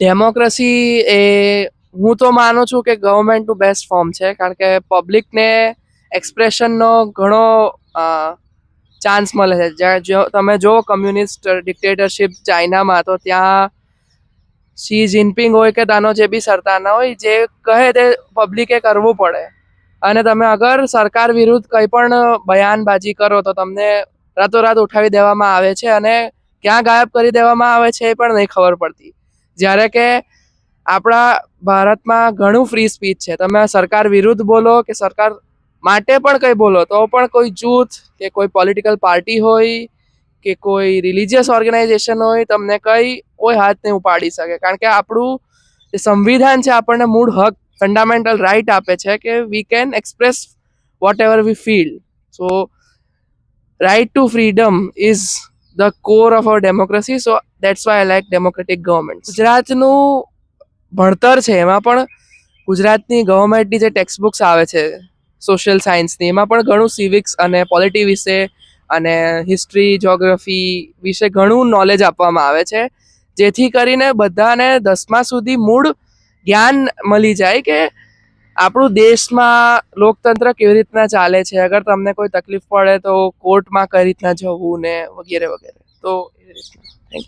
Democracy એ હું તો માનું છું કે ગવર્મેન્ટનું બેસ્ટ ફોર્મ છે, કારણ કે પબ્લિકને એક્સપ્રેશનનો ઘણો ચાન્સ મળે છે. જ્યાં જો, તમે જો કમ્યુનિસ્ટ ડિક્ટેટરશિપ ચાઇનામાં, તો ત્યાં શી જિનપિંગ હોય કે તાનો જે બી સરતાના હોય, જે કહે તે પબ્લિકે કરવું પડે. અને તમે અગર સરકાર વિરુદ્ધ કંઈ પણ બયાનબાજી કરો, તો તમને રાતોરાત ઉઠાવી દેવામાં આવે છે અને ક્યાં ગાયબ કરી દેવામાં આવે છે એ પણ નહીં ખબર પડતી. જ્યારે કે આપણા ભારતમાં ઘણું ફ્રી સ્પીચ છે. તમે સરકાર વિરુદ્ધ બોલો કે સરકાર માટે પણ કંઈ બોલો, તો પણ કોઈ જૂથ કે કોઈ પોલિટિકલ પાર્ટી હોય કે કોઈ રિલિજિયસ ઓર્ગેનાઇઝેશન હોય તમને કંઈ કોઈ હાથ નહીં ઉપાડી શકે. કારણ કે આપણું જે સંવિધાન છે, આપણને મૂળ હક ફંડામેન્ટલ રાઇટ આપે છે કે we can express whatever we feel so right to freedom is the core of our democracy so that's why I like democratic government ગુજરાતનું ભણતર છે, એમાં પણ ગુજરાતની ગવર્મેન્ટની જે ટેક્સ્ટ બુક્સ આવે છે સોશિયલ સાયન્સની એમાં પણ ઘણું સિવિક્સ અને પોલિટી વિશે અને હિસ્ટ્રી જ્યોગ્રાફી વિશે ઘણું નોલેજ આપવામાં આવે છે, જેથી કરીને બધાને દસમા સુધી મૂળ જ્ઞાન મળી જાય કે આપણું દેશમાં લોકતંત્ર કેવી રીતના ચાલે છે? અગર તમને કોઈ તકલીફ પડે તો કોર્ટમાં કઈ રીતના જવું ને વગેરે વગેરે. તો એ રીતના. થેન્ક